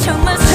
정말